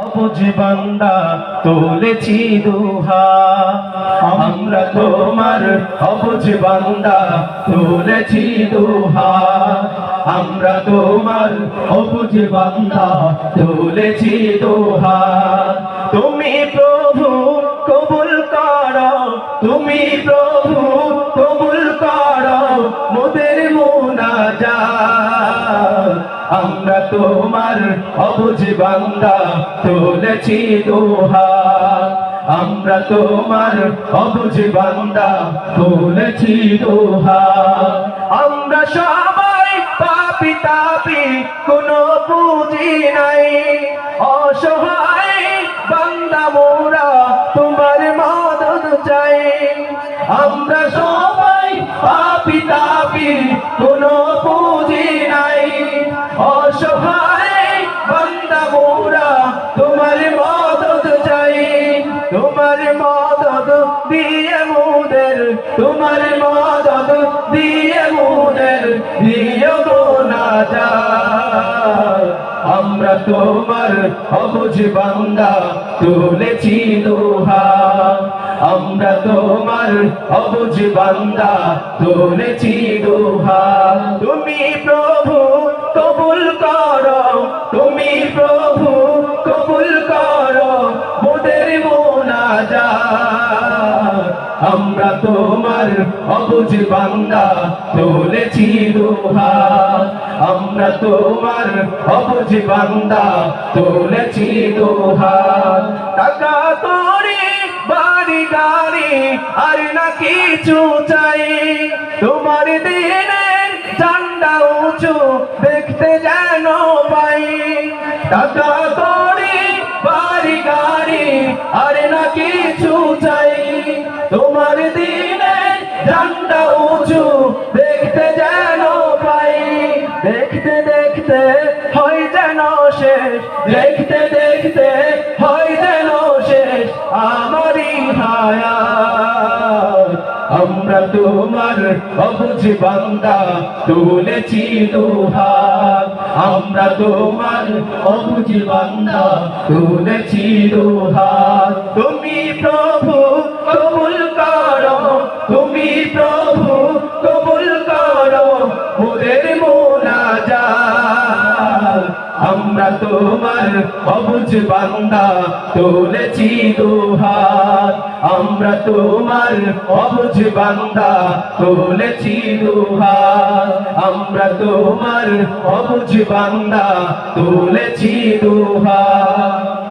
অবুঝ বান্দা তুলেছি দুহা। আমরা তোমার অবুঝ বান্দা তুলেছি দুহা। আমরা তোমার অবুঝ বান্দা তুলেছি দুহা। তুমি প্রভু, কবুল করো। তুমি প্রভু, কবুল করো। মোদের মুনাজাত। আমরা তোমার অবুঝ বান্দা তুলেছি দোহা। আমরা তোমার অবুঝ বান্দা তুলেছি দোহা। আমরা সবাই পাপি তাপি, কোনো পুঁজি নাই। অসহায় বান্দা মোরা, তোমার মদত চাই। আমরা সবাই পাপি তাপি, কোনো তোমার মদত দিয়ে মোদের, তোমার মদত দিয়ে মোদের, দিও গো না যা আমরা তোমার অবুঝ বান্দা, তুলেছি দোহা আমরা তোমার অবুঝ বান্দা, তুলেছি দোহা তুমি প্রভু, কবুল করো। তুমি প্রভু মোদের মোনাজা আমরা তোমার অবুঝ বান্দা তুলেছি দোহা আমরা তোমার অবুঝ বান্দা তুলেছি দোহা টাকা তোরে, বাড়ি গাড়ি, আর না কিছু চাই। তোমার দিনের ঝান্ডা উঁচু দেখতে যেন পাই। টাকা তোরে আর না কিছু চাই। তোমার দিনে ঝান্ডা উঁচু, দেখতে যেন পাই। দেখতে দেখতে হয় যেন শেষ, দেখতে দেখতে হয় যেন শেষ আমারই হায়াত। আমরা তোমার অবুঝ বান্দা, তুলেছি দুহাত। আমরা তোমার অবুঝ বান্দা তুলেছি দুহাত। তুমি প্রভু তোমার অবুজ বান্দা তুলেছি দুহাত। আমরা তোমার অবুজ বান্দা তুলেছি দুহাত। আমরা তোমার অবুজ বান্দা তুলেছি দুহাত।